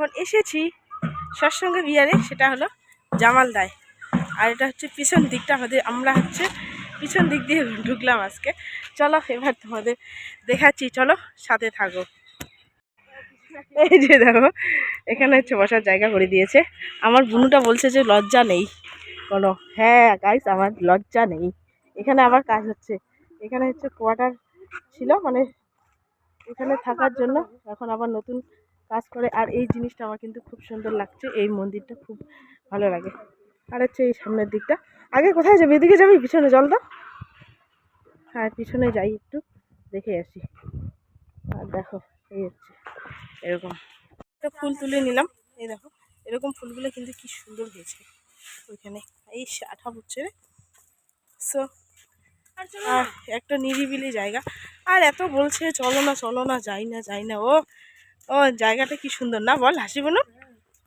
এখন এসেছি। সৎসঙ্গে বিহারে, সেটা হলো জামালদায় আর এটা হচ্ছে পিছন দিকটা আমাদের, আমরা হচ্ছে পিছন দিক দিয়ে ঢুকলাম আজকে। চলো, এবার তোমাদের দেখাচ্ছি। চলো, সাথে থাকো। এই যে দেখো, এখানে হচ্ছে বসার জায়গা করে দিয়েছে। আমার বুনুটা বলছে যে, লজ্জা নেই। কোনো হ্যাঁ গাইস আমার লজ্জা নেই। এখানে আবার কাজ হচ্ছে। এখানে হচ্ছে কোয়ার্টার ছিল মানে এখানে থাকার জন্য। এখন আবার নতুন কাজ করে। আর এই জিনিসটা আমার কিন্তু খুব সুন্দর লাগছে। এই মন্দিরটা খুব ভালো লাগে। আর হচ্ছে এই সামনের দিকটা। আগে কোথায় যাবি? এদিকে যাবি? পিছনে জল দাও। হ্যাঁ পিছনে যাই একটু। দেখে আসি। আর দেখো, এই হচ্ছে। এরকম। একটা ফুল তুলে নিলাম। এই দেখো, এরকম ফুলগুলো কিন্তু কি সুন্দর হয়েছে। ওইখানে। এই আঠা পড়ছে রে। সো আর একটা নিরিবিলি জায়গা। আর এত বলছে, চলো না চলো না, যাই না যাই না। ও ও, জায়গাটা কি সুন্দর। না, বল, হাসি বলো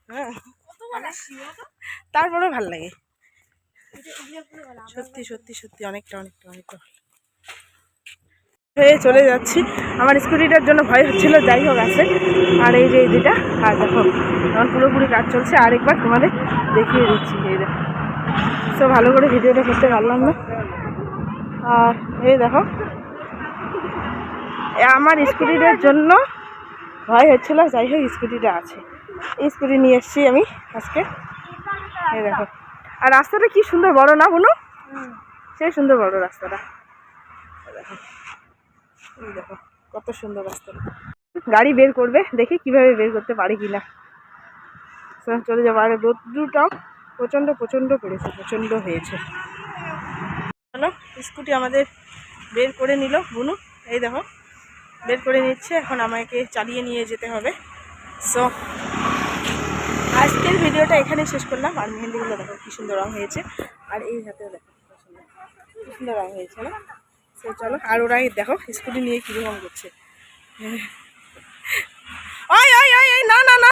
হ্যাঁ। তারপরেও ভালো লাগে। সত্যি সত্যি সত্যি, অনেকটা অনেকটা অনেকটা হয়ে চলে যাচ্ছি। আমার স্কুটিটার জন্য ভয় হচ্ছিল, যাই হোক আছে। আর এই যে এই দুটা আর দেখো, আমার পুরোপুরি কাজ চলছে। আরেকবার তোমাদের দেখিয়ে দিচ্ছি, এই দেখো। ভালো করে ভিডিওটা করতে পারলাম না। আর এই দেখো আমার স্কুটিটার জন্য ভয় হচ্ছিল, যাই হোক, স্কুটিটা আছে। স্কুটি নিয়ে এসেছি আমি আজকে। এই দেখো। আর রাস্তাটা কি সুন্দর বড় না বলো সেই সুন্দর বড় রাস্তাটা। দেখো। এই দেখো, কত সুন্দর রাস্তাটা। গাড়ি বের করবে, দেখি কীভাবে বের করতে পারি কিনা। তো চলে যাব। আর রোদ্রুটাও প্রচণ্ড প্রচণ্ড পড়েছে প্রচণ্ড হয়েছে। স্কুটি আমাদের বের করে নিল বুনু। এই দেখো। বের করে নিচ্ছে এখন আমাকে চালিয়ে নিয়ে যেতে হবে। সো আজকের ভিডিওটা এখানে শেষ করলাম। আর মেহেন্দিগুলো দেখো কি সুন্দর রং হয়েছে। আর এই হাতেও দেখো কি সুন্দর। রঙ হয়েছে, না? সো চলো। আর ওরা দেখো, স্কুটি নিয়ে কীরকম করছে। না না না।